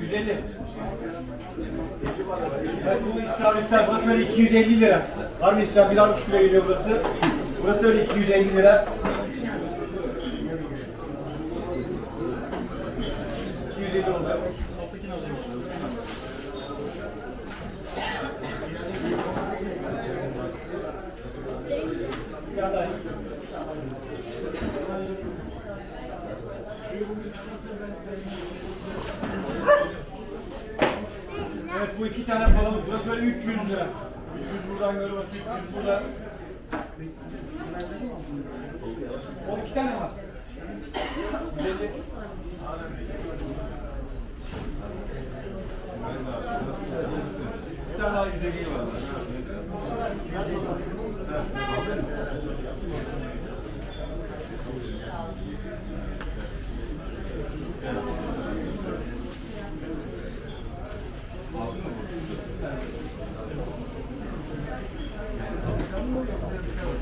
...150. Evet bu istavritler burası öyle 250 lira. Bir daha 3 kilo geliyor burası. Burası öyle 250 lira. 250 olacak. Evet bu iki tane palamut. Burası öyle 300 lira. 300 300 burada. O iki tane var. 150. Bir tane daha 150 var.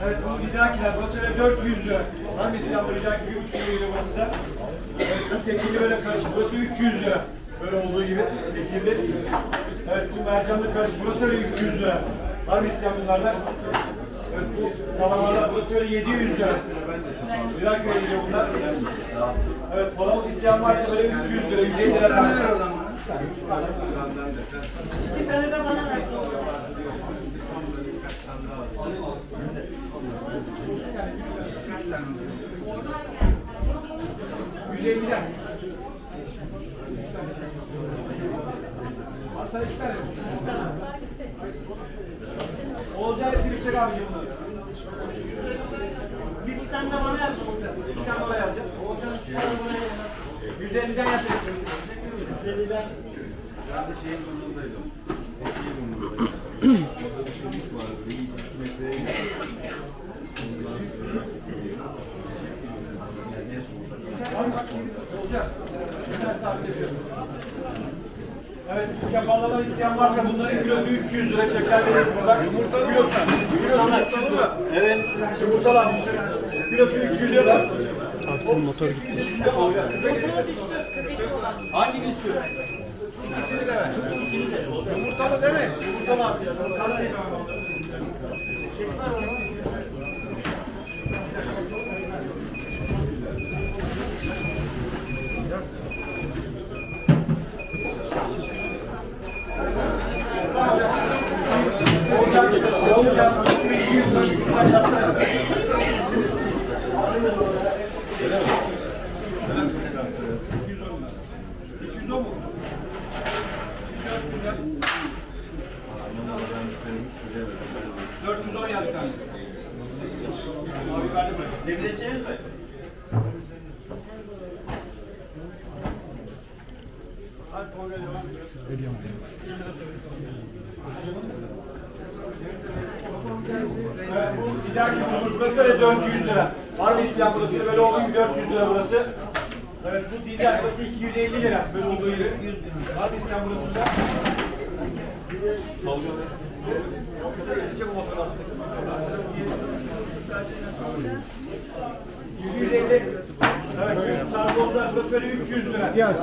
Evet lidakiler burası öyle 400 lira. Mı İstanbul lidaki gibi 3 kilo geliyor burası da. Evet tekili böyle karışık. Burası 300 lira. Böyle olduğu gibi tekili. Evet bu mercanlı karışık. Burası öyle 300 lira. Var mı isteyen? Evet bu kalamarlar burası öyle 700 lira. Lidaköy'e geliyor bunlar. Evet palamut isteyen varsa böyle 300 lira, 150 lira. Bir tane de bana ver. Yüz elliden. Varsa iki tane. Olacağı hepsini içecek abicim bunları. Bir iki tane de bana yaz. Bir tane bana yaz. 150'den yazacak. 150'den. Ben de şeyin burnundaydım. Ekiği burnundaydım. Orada bir çocuk vardı. Bir iki metreye gitti. Olacak. Hemen sabit ediyorum. Evet, yapanlardan isteyen varsa bunların kilosu 300 lira çeker verir burada. Yumurtalı kilosu. Kilosu 300 lira. Evet. Yumurtalar. Kilosu 300 lira. Abi senin motor gitti. Motora düştü köpekli olan. Hangini istiyorsun? İkisini de ver. Yumurtalı değil mi? Yumurtalı abi. Yumurtalı değil mi? Ben hiç bilemedim. 410 yazdı tane. Abi verdim mi? Demir edeceğiniz mi? Evet, bu idaki bulgur. Burası öyle 400 lira. Var mı isteyen burası? Böyle olduğu gibi 400 lira burası. Evet bu dilden burası 250 lira. Böyle olduğu gibi. Var mı isteyen burası da? 150. Evet, Sarkoz'da burası böyle 300 lira. Yaz.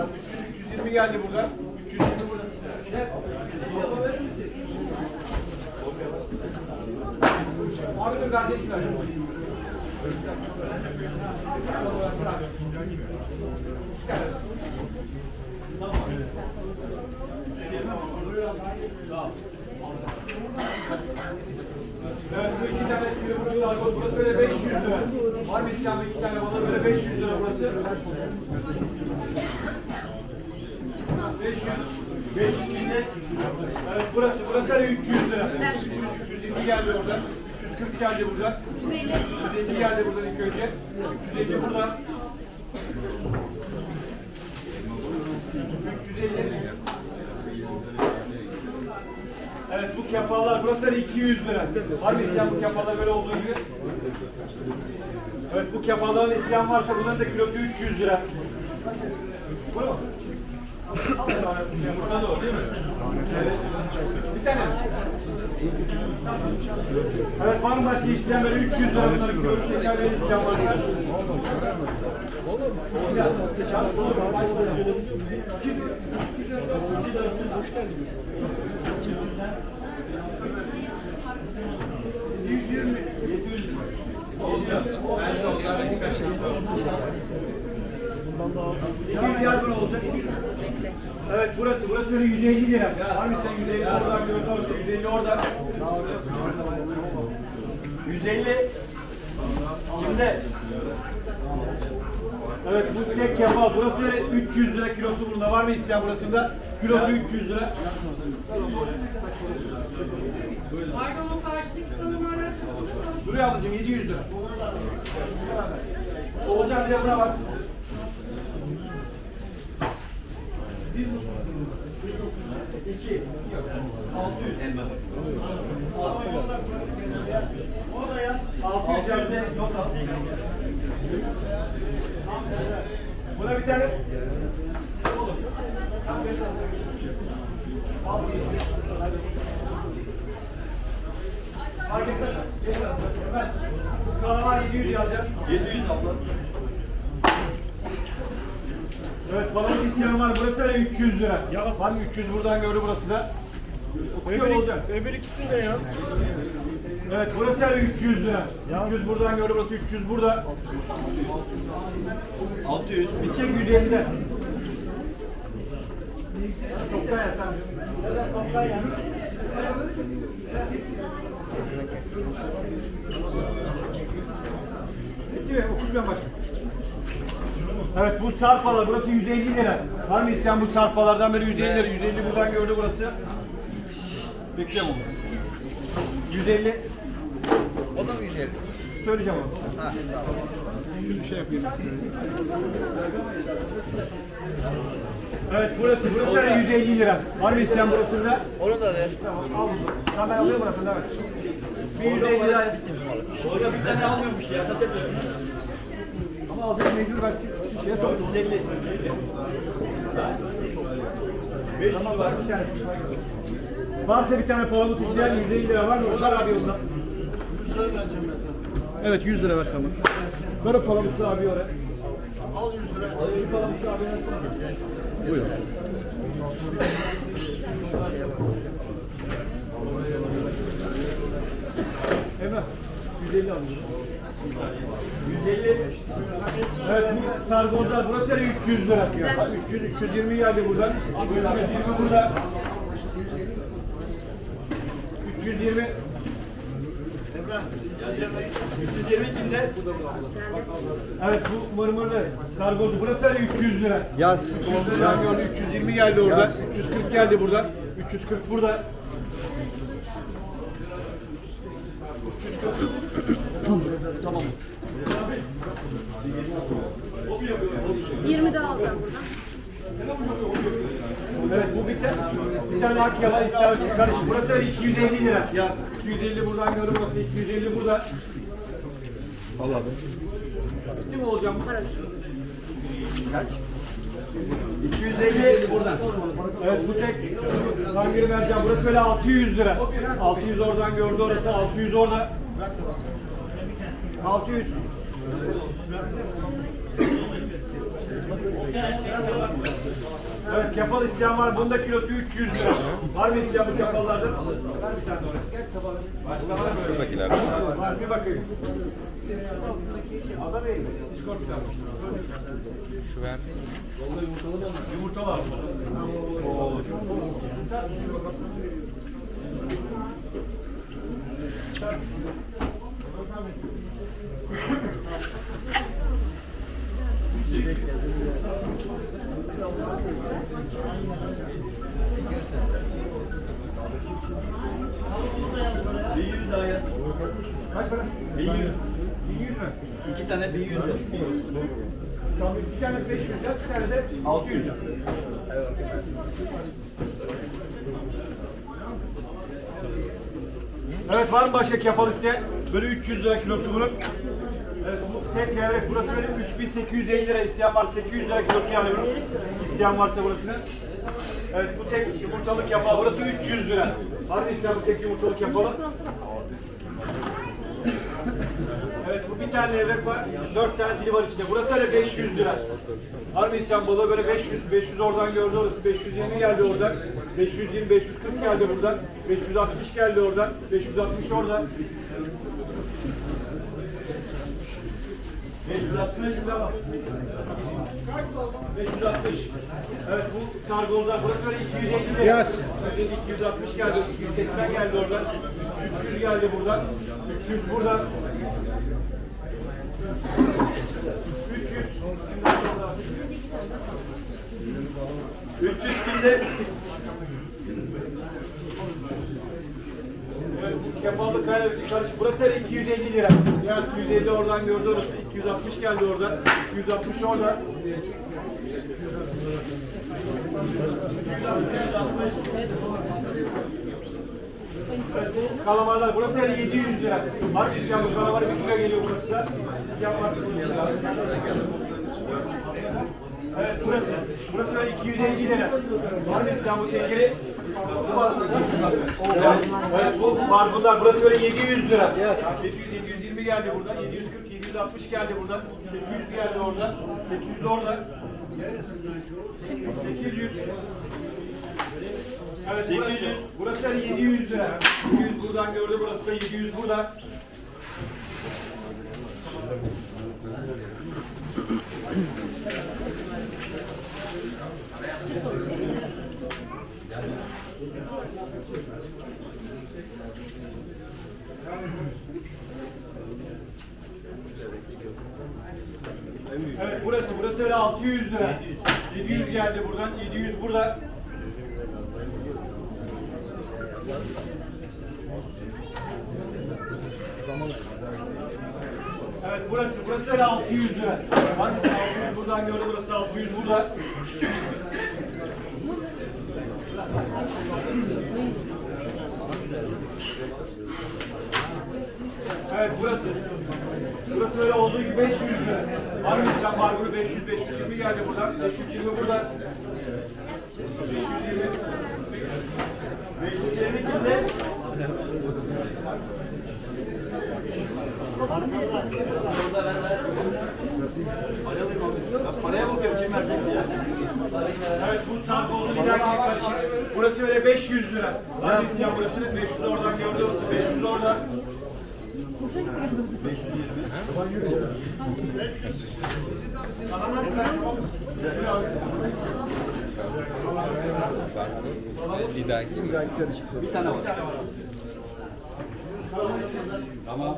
320 geldi burada. 320 burası. Ne? 350 yapabilir misin? Abi dur kardeşim ver. Evet bu iki tane sivri burası. Burası öyle 500 lira. Var mı bir iki tane bana? Böyle 500 lira burası. 500. 500 millet. Evet burası. Burası hani 300 lira. 300, 320 geldi oradan. 340 geldi buradan. 150. 350 geldi buradan ilk önce. 350 buradan. 350. Evet bu kefalar burası hani 200 lira. Var mı isteyen bu kefalar böyle olduğu gibi? Evet bu kefaların isteyen varsa bunların da kilosu 300 lira. Bu mu? Burada da o değil mi? Evet. Bir tane. Evet var mı başka isteyen böyle 300 lira bunların kilosu şeker verin isteyen varsa? Olur. Güzel. Şans olur. Başlayalım. İki yardım olacak. Evet burası, burası 150 lira. Var mı sen 150 orada, gördün orada, 150 orada. 150. Kimde? Evet bu tek kebap. Burası 300 lira kilosu burada. Var mı isteyen burasında? Kilosu 300 lira. Pardon o karşıdaki numarası. Buraya ablacığım 700 lira. Olacak bir de buna bak. İki. Altı yüz. O da yaz. Altı yüz yerde not al. Buna bir tane. Olur. Altı yüz. Fark etmez. Ben kalamar 700 yazacağım. 700 abla. Evet balık isteyen var. Burası öyle 300 lira. Ya var mı 300 buradan gördü burası da. Okuyor olacak. Öbür ikisi de ya. Evet burası öyle 300 lira. 300 buradan gördü burası 300 burada. 600. Bitecek 150'den. Toptan ya sen. Toptan ya. Bitti mi? Okuyacağım başka. Evet bu sarpalar burası 150 lira. Var mı isteyen bu sarpalardan beri 150 lira. 150 buradan gördü burası. Bekle bunu. 150. O da mı 150? Söyleyeceğim onu. Bir şey yapayım. Evet burası, burası da 150 lira. Var mı isteyen burası da? Onu da ver. Tamam al bunu. Tamam ben alıyorum burasını evet. Bir 150 lira. Orada bir tane almıyormuş ya. Nasıl yapıyorum? Ama alacak mecbur ben siz şeye sordum. 150. 500 var bir tane. Varsa bir tane pahalı isteyen 150 lira var mı? Var abi ondan. 100 lira vereceğim ben sana. Evet 100 lira versen bana. Ver o palamutlu abi oraya. Al 100 lira. Şu palamutlu abi versene. Buyurun. Emrah 150 alıyorum. 150. Evet bu sargozlar burası da 300 lira. 300 320 geldi buradan. 320 burada. 320. Emrah 320 kimde? Evet bu mırmırlı sargozu. Burası da 300 lira. Yaz. Yan yolu 320 geldi orada. 340 geldi buradan. 340 burada. 340. tamam. 20 daha alacağım buradan. Evet bu bir tane, bir tane akya var istavrit karışık. Burası da 250 lira. Yaz. 250 buradan burası 250 burada. Allah'ım. Bitti mi olacağım? Kaç? 250 buradan. Evet bu tek hangiri vereceğim. Burası böyle 600 lira. 600 oradan gördü orası. 600 orada. 600. Evet kefal isteyen var. Bunda kilosu 300 lira. Var mı isteyen bu kefallardan? Ver bir tane oraya. Başka var mı? Şuradakiler. Var bir bakayım. Şu verdi mi? Vallahi yumurtalı da yumurta var. Oo. Beygir daha ya. Kaç para? Beygir. İki tane bir yüz. Tamam bir tane 500 yaz, bir tane de 600 yaz. Evet var mı başka kefal isteyen? Böyle 300 lira kilosu bunun. Evet bu tek levrek burası benim 3850 lira isteyen var 800 lira kilosu yani bunun. İsteyen varsa burasını. Evet bu tek yumurtalık kefal burası 300 lira. Var mı isteyen bu tek yumurtalık kefalı? Evet bu bir tane levrek var. Dört tane dili var içinde. Burası öyle 500 lira. Var mı isyan balığı böyle 500, 500 oradan gördü orası. 520 geldi oradan. 520, 540 geldi buradan. 560 geldi oradan. 560 oradan. 560 devam. 560. Evet bu kargozlar burası öyle 250 lira. Yaz. 260 geldi, 280 geldi oradan. 300 geldi buradan. 300 burada. 300. 300 kimde? Evet, bu kefalı kare karış. Burası öyle 250 lira. 250 oradan gördü orası. 260 geldi oradan. 260 oradan. 260. Kalamarlar burası yani 700 lira. Var isyan bu kalamar 1 kilo geliyor burası da. Evet burası. Burası böyle 250 lira. Var mı bu tekeri? Bu barbunlar burası böyle 700 lira. 700 720 geldi buradan. 740 760 geldi buradan. 800 geldi oradan. 800 oradan. 800 Evet burası, burası da 700 lira. 700 buradan gördü, burası da 700 burada. Evet burası, burası öyle 600 lira. 700 geldi buradan, 700 burada. Evet burası, burası öyle 600 lira. Var mısın 600 buradan gördü, burası da 600 burada. Evet burası. Burası öyle olduğu gibi 500 lira. Var mı sen var bunu 500 520 geldi buradan. 520 burada. 520. 520 kimde? Paraya bakıyorum kim verecek diye. Evet bu sarkoğlu bir dakika karışık. Burası öyle 500 lira. İsyan burası? 500 oradan gördü orası. 500 oradan. Lidaki mi? Bir tane var. Tamam.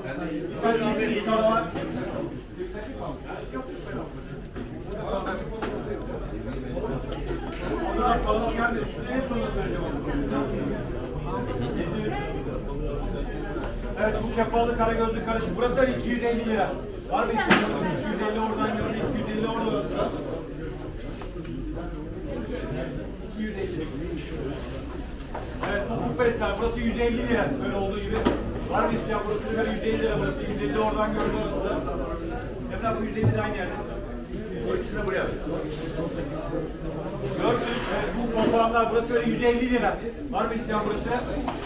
Onlar kalıcı geldi. En sonunda söyleyeceğim. Evet bu kefalı karagözlü karışık. Burası da 250 lira. Var mı istedim? 250 oradan gördü, 250 orada da. 250. Evet bu kupesler. Burası 150 lira. Böyle olduğu gibi. Var mı isteyen burası da 150 lira burası. 150 oradan gördü orası. Efendim bu 150'den geldi. O ikisini buraya. 400. Evet, bu papağanlar burası böyle 150 lira. Var mı isteyen burası?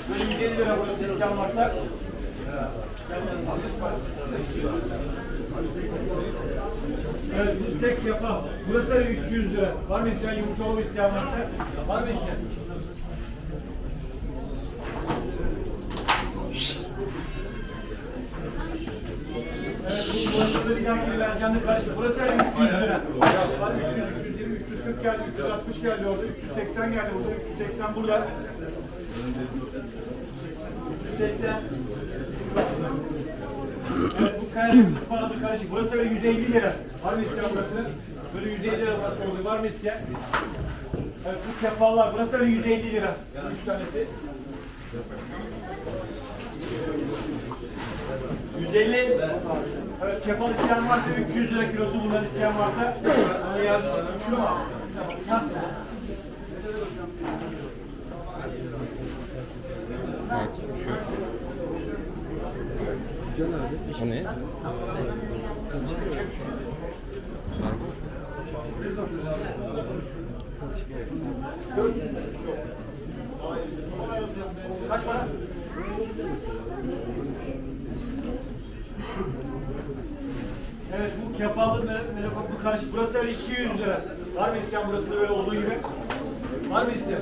Böyle 150 lira burası isteyen varsa. Evet bu tek yapan. Burası öyle 300 lira. Var mı isteyen yumurtalı isteyen varsa? Var mı isteyen? Evet bu boyunca bir dahaki vercanlı karışık. Burası öyle 300 lira. Var mı 300, 320, 340 geldi, 360 geldi orada, 380 geldi burada, 380 burada. 380. Evet bu kayanın ıspanalı karışık. Burası böyle 150 lira. Var mı isteyen burasını? Böyle 150 lira burası oluyor. Var mı isteyen? Evet bu kefallar. Burası da 150 lira. 3 tanesi. 150. Evet kefal isteyen varsa 300 lira kilosu bundan isteyen varsa onu yaz. Şu mu? Ha. O ne? Evet bu kefallı mele- melekotlu karışık. Burası öyle 200 lira. Var mı isteyen burası da böyle olduğu gibi? Var mı isteyen?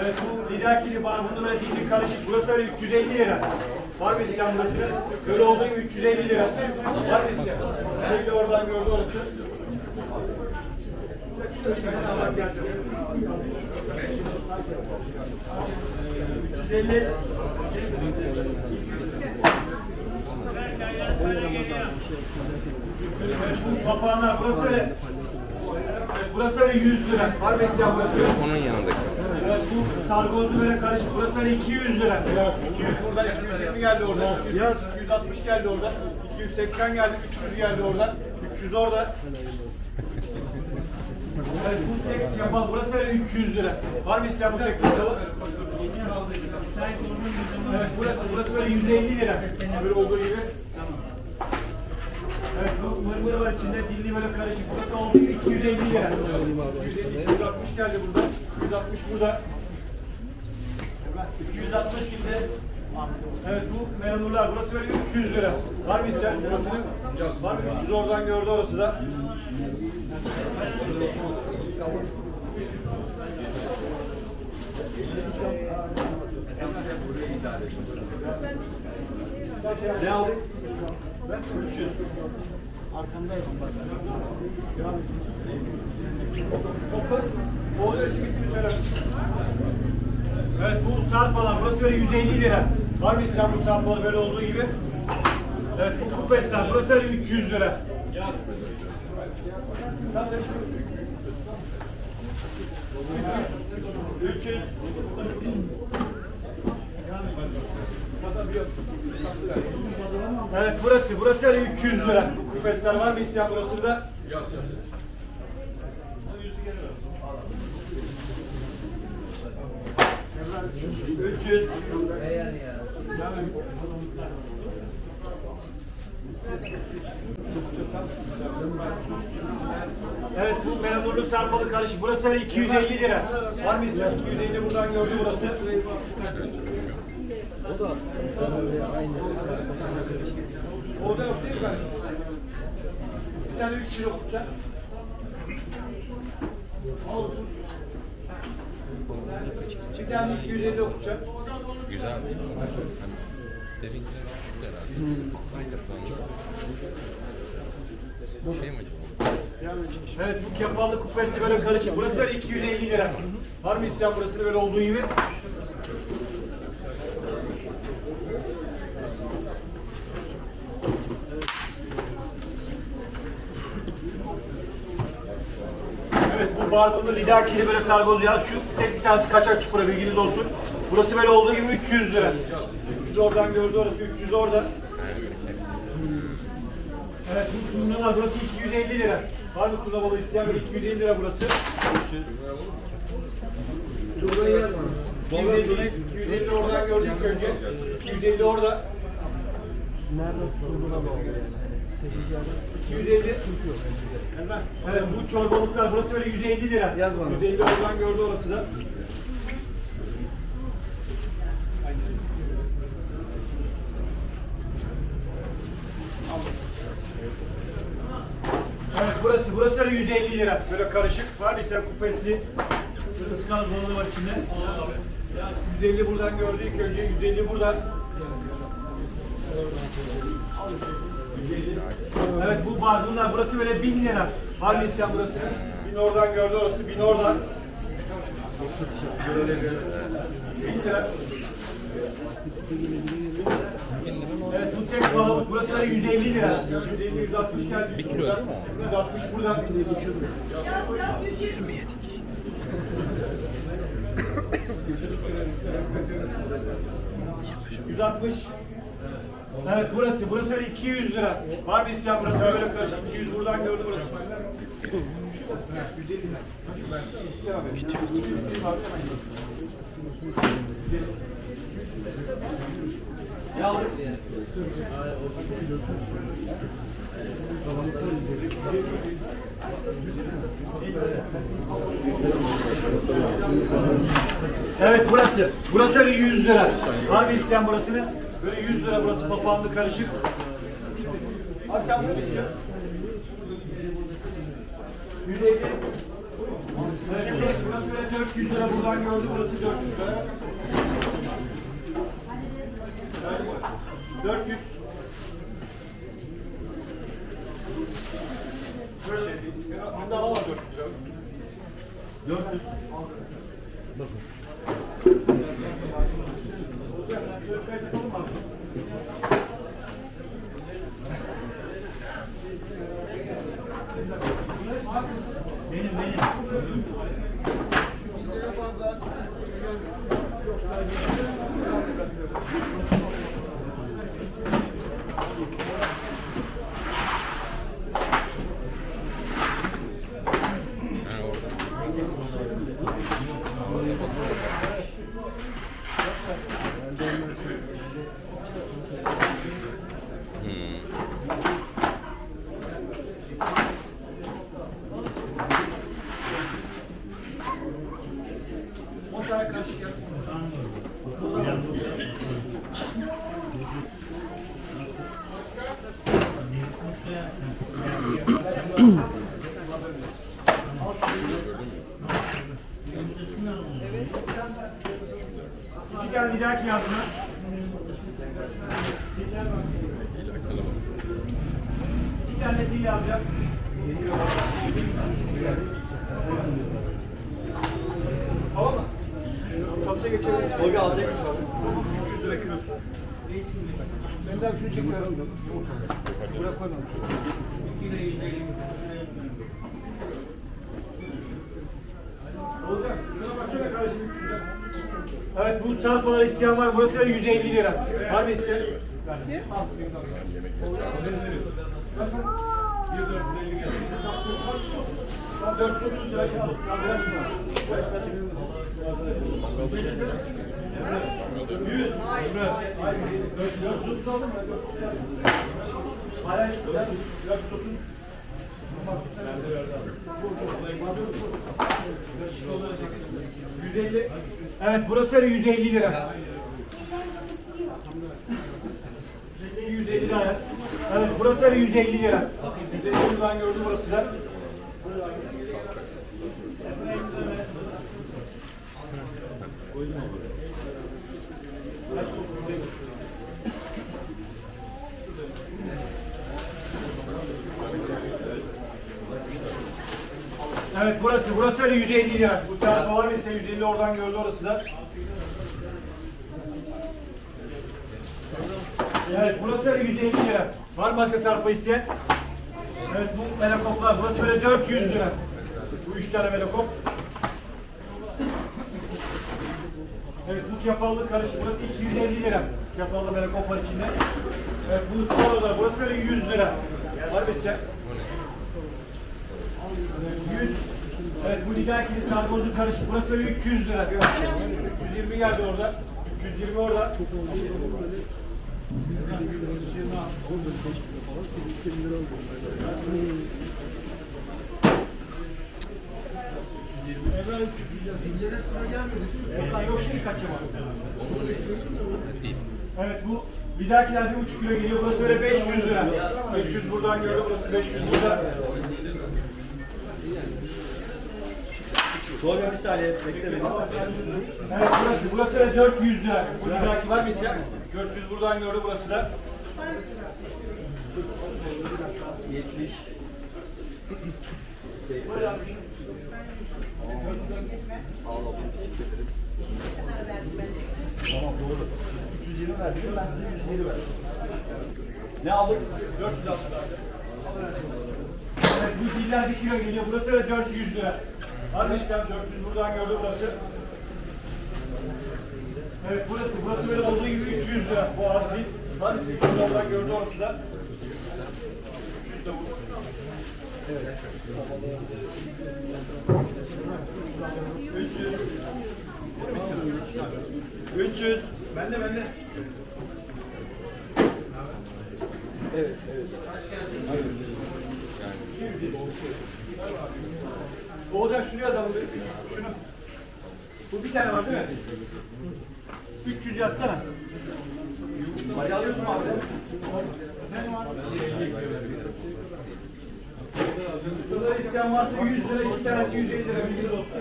Evet bu lidakili bar. Bunda böyle dilli karışık. Burası öyle 350 lira. Var mı isteyen burası? Böyle olduğu gibi 350 lira. Var mı isteyen? Sevgili oradan gördü orası. Allah geldi. 350 Bu papağanlar burası burası öyle 100 lira. Var mı isteyen burası? Onun yanındaki. Evet bu sargozlu böyle karışık. Burası öyle 200 lira. 200 buradan 220 geldi oradan. 200, 260 geldi oradan. 280 geldi. 300 geldi oradan. 300 orada. Evet bu tek yapan burası öyle 300 lira. Var mı isteyen bu tek yapalı? Evet burası burası böyle 150 lira. Böyle olduğu gibi. Evet bu mırmır var içinde dilli böyle karışık. Burası gibi 250 lira. 250, 260 geldi burada. 160 burada. 260 şimdi. Evet bu memurlar burası böyle 300 lira. Var mı isteyen burasını? Var mı? 300 oradan gördü orası da. Ne aldın? Ben 300. Arkandayım bak. Topla. O oluyor şimdi bitti mi söyle. Evet bu sarpalar burası böyle 150 lira. Var mı İstanbul sarpaları böyle olduğu gibi? Evet bu kupesler burası öyle 300 lira. Yaz. Tam da şu. 300. 300. Evet burası, burası öyle 300 lira. Bu kupesler var mı isteyen burası da? Yok yok. 300. Evet bu melanurlu sarmalı karışık. Burası öyle 250 lira. Var mı isteyen? 250 buradan gördü burası. Orada yok değil mi kardeşim? Bir tane 3 kilo tutacak. Bir tane 250 okutacak. Güzel değil mi? Hani derin güzel küçük herhalde. Hesaplanacak. Şey mi acaba? Evet bu kefallı kupesti böyle karışık. Burası öyle 250 lira. Var mı isteyen burasını böyle olduğu gibi? Evet bu barbunlu lidakili böyle sargoz ya. Şu tek bir tanesi kaçak çukura bilginiz olsun. Burası böyle olduğu gibi 300 lira. 300 oradan gördü orası 300 orada. Evet bu turnalar burası 250 lira. Var mı turna balığı isteyen böyle 250 lira burası. 300. Turnayı yazma. 250, 250 oradan gördük önce. 250 orada. Nerede turna balığı? 250. Evet bu çorbalıklar burası böyle 150 lira. 150 oradan gördü orası da. Evet burası burası öyle 150 lira. Böyle karışık. Var ise kupesli. Böyle ıskal balığı var içinde. 150 buradan gördü ilk önce. 150 buradan. Evet bu bar bunlar burası böyle 1000 lira. Var mı isteyen burası? 1000 oradan gördü orası. 1000 oradan. 1000 lira. Evet bu tek balık burası öyle 150 lira. 150 160 geldi. Bir kilo değil mi 160 buradan. ...160. Evet burası, burası öyle 200 lira. Var mı isyan burası böyle karışık. 200 buradan gördü burası. 150 lira. Evet burası. Burası öyle 100 lira. Var mı isteyen burasını? Böyle 100 lira burası papağanlı karışık. Abi sen bunu istiyorsun? 150. Evet, burası böyle 400 lira buradan gördü. Burası 400 lira. Evet. 400. Böyle şey. Bunda valla 400 lira. 400. Benim benim. Ha orada. On tane karışık yazsın. İki tane lidaki yazma. İki tane dil yazacak. Tamam mı? Satışa geçebiliriz. Olga alacak mı abi? 300 lira kilosu. Ben de şunu çekiyorum. Buraya koymam. Olacak. Şuna baksana kardeşim 300 lira. Evet bu sarpalar isteyen var. Burası da 150 lira. Var mı isteyen? Ne? Kaç para? 1.450 geldi. 430 lira. Kaç para? 100. Hayır. 430 aldım ben. Hayır. 430. ...150... Evet burası öyle 150 lira. 150 lira yaz. Evet burası öyle 150 lira. 150 liradan gördüm burası da. Evet burası, burası öyle 150 lira. Bu tarafa var ise 150 oradan gördü orası da. Evet burası öyle 150 lira. Var mı başka sarpa isteyen? Evet bu melekoplar. Burası böyle 400 lira. Bu üç tane melekop. Evet bu kefallı karışık. Burası 250 lira. Kefallı melekop var içinde. Evet bu salolar. Burası öyle 100 lira. Var mı isteyen? 100. Evet bu lidakili sargozlu karışık. Burası öyle 300 lira. 320 geldi orada. 320 orada. Yok, şimdi kaçamadım. Evet bu bir buçuk kilo geliyor. Burası öyle 500 lira. 500 buradan gördüm. Burası 500 burada. Tolga bir saniye bekle beni. Evet burası, burası da 400 lira. Bu lidaki var mı isyan? 400 buradan gördü burası da. 70. Tamam doğru. 320 verdim ben size 150 verdim. Ne aldık? 460 aldık. Evet bu diller 1 kilo geliyor. Burası da 400 lira. Var mı isteyen 400 buradan gördü burası. Evet burası, burası böyle olduğu gibi 300 lira. Bu az değil. Var mı isteyen 300 oradan gördü orası da. 300 de bu. 300. 300. Bende bende. Evet, evet. Oğuzhan şunu yazalım. bir. Şunu. Bu bir tane var değil mi? 300 yazsana. Hadi alıyorsun abi? Burada isteyen varsa 100 lira, iki tanesi 150 lira. Bilginiz olsun.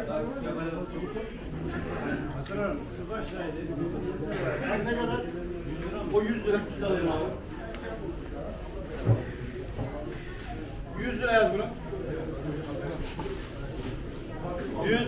Ne kadar? O 100 lira, 100 alayım abi. 100 lira yaz bunu. 100.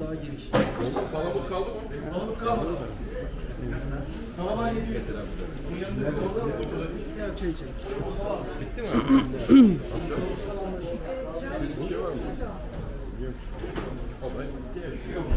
Daha geniş. Palamut kaldı mı? Palamut kalmadı. Kalabalık yediyor. Ya çay içelim. Bitti mi? Var mı?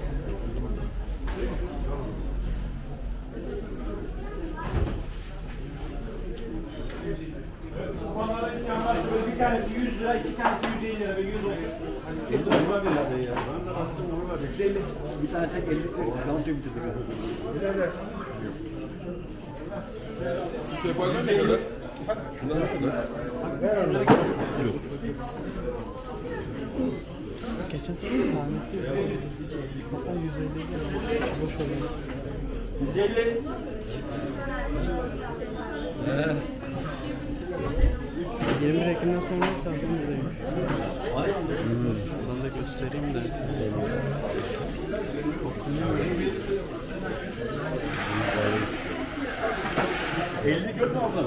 Bir tane tek 50 tamam çok bitirdik. Şu sefayla ne kadar? Şunlar ne kadar? Geçen sene tanesi Hatta 150 boş oluyor. 150. 20 Ekim'den sonra Samsun'daymış. Hmm. Şuradan da göstereyim de. Okunuyor. 50 gördün mü abla?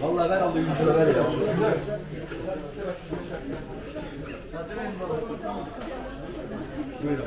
Vallahi ver aldı 100 lira ver ya. Buyurun.